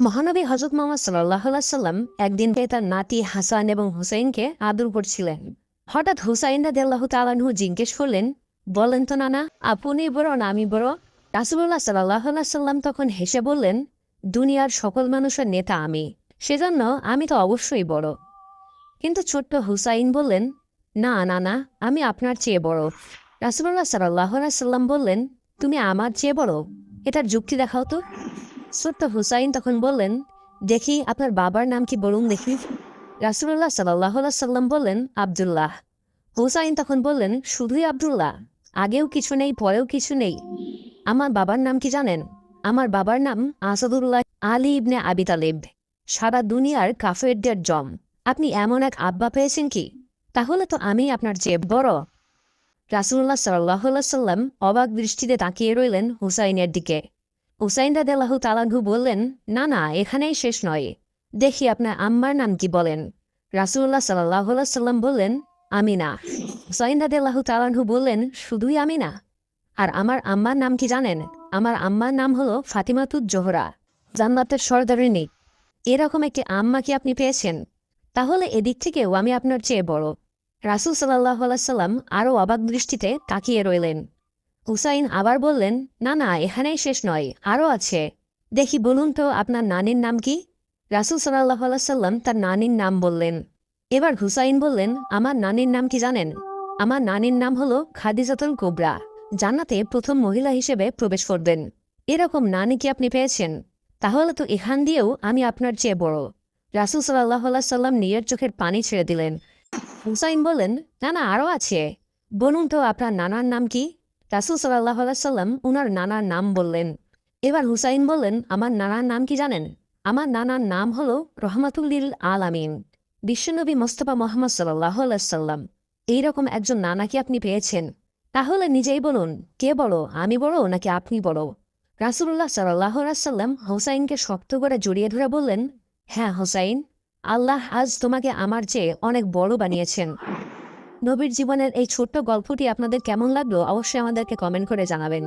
মহানবী হজরত মোহাম্মদ সাল্লাহ সাল্লাম একদিন তার নাতি হাসান এবং হুসাইনকে আদর করছিলেন। হঠাৎ হুসাইন রাদিয়াল্লাহ তালানহু জিজ্ঞেস করলেন, বলেন তো নানা, আপনি বড় না আমি বড়? রাসুল্লাহ সাল্লাহ সাল্লাম তখন হেসে বললেন, দুনিয়ার সকল মানুষের নেতা আমি, সেজন্য আমি তো অবশ্যই বড়। কিন্তু ছোট্ট হুসাইন বললেন, না নানা, আমি আপনার চেয়ে বড়। রাসুল্লাহ সাল্লাহ সাল্লাম বললেন, তুমি আমার চেয়ে বড়? এটার যুক্তি দেখাও তো। ছোট্ট হুসাইন তখন বললেন, দেখি আপনার বাবার নাম কি বলুন দেখি। রাসুল্লাহ সাল্লাহ সাল্লাম বললেন, আবদুল্লাহ। হুসাইন তখন বললেন, শুধুই আবদুল্লাহ, আগেও কিছু নেই, পরেও কিছু নেই। আমার বাবার নাম কি জানেন? আমার বাবার নাম আসাদুল্লাহ আলী ইবনে আবি তালেব। সারা দুনিয়ার কাফেরদের জম। আপনি এমন এক আব্বা পেয়েছেন কি? তাহলে তো আমি আপনার চেয়ে বড়। রাসুল্লাহ সাল্লাহ সাল্লাম অবাক দৃষ্টিতে তাকিয়ে রইলেন হুসাইনের দিকে। হুসাইন রাদেলাহ তালাঘু বললেন, না না, এখানেই শেষ নয়। দেখি আপনার আম্মার নাম কি বলেন? রাসুল্লাহ সাল্লাহ সাল্লাম বললেন, আমিনা। হুসাইন রাদেলাহ তালাঘু বললেন, শুধুই আমিনা? আর আমার আম্মার নাম কি জানেন? আমার আম্মার নাম হলো ফাতিমাতুজ জোহরা, জান্নাতের সর্দারিনী এরকম একটি আম্মা কি আপনি পেয়েছেন? তাহলে এদিক থেকেও আমি আপনার চেয়ে বড়। রাসুল সাল্লাহ সাল্লাম আরও অবাক দৃষ্টিতে তাকিয়ে রইলেন। হুসাইন আবার বললেন, না না, এখানেই শেষ নয়, আরও আছে। দেখি বলুন তো আপনার নানির নাম কি? রাসুল সাল্লাহ সাল্লাম তার নানির নাম বললেন। এবার হুসাইন বললেন, আমার নানির নাম কি জানেন? আমার নানির নাম হলো খাদিজাতুল কোবরা। জান্নাতে প্রথম মহিলা হিসেবে প্রবেশ করবেন। এরকম নানি কি আপনি পেয়েছেন? তাহলে তো এখান দিয়েও আমি আপনার চেয়ে বড়। রাসুল সাল্লাহ সাল্লাম নিজের চোখের পানি ছেড়ে দিলেন। হুসাইন বললেন, না না, আরও আছে। বলুন তো আপনার নানার নাম কি? রাসুল সাল্লাহ সাল্লাম উনার নানার নাম বললেন। এবার হুসাইন বললেন, আমার নানার নাম কি জানেন? আমার নানার নাম হল রহমাতুল্লিল আল আমিন বিশ্বনবী মোস্তফা মোহাম্মদ সাল্লাহ সাল্লাম এইরকম একজন নানা কি আপনি পেয়েছেন? তাহলে নিজেই বলুন, কে বড়, আমি বড় নাকি আপনি বড়? রাসুল্লাহ সাল্লাহ সাল্লাম হোসাইনকে শক্ত করে জড়িয়ে ধরে বললেন হ্যাঁ হোসাইন, আল্লাহ আজ তোমাকে আমার চেয়ে অনেক বড় বানিয়েছেন। নবীর জীবনের এই ছোট্ট গল্পটি আপনাদের কেমন লাগল? অবশ্যই আমাদেরকে কমেন্ট করে জানাবেন।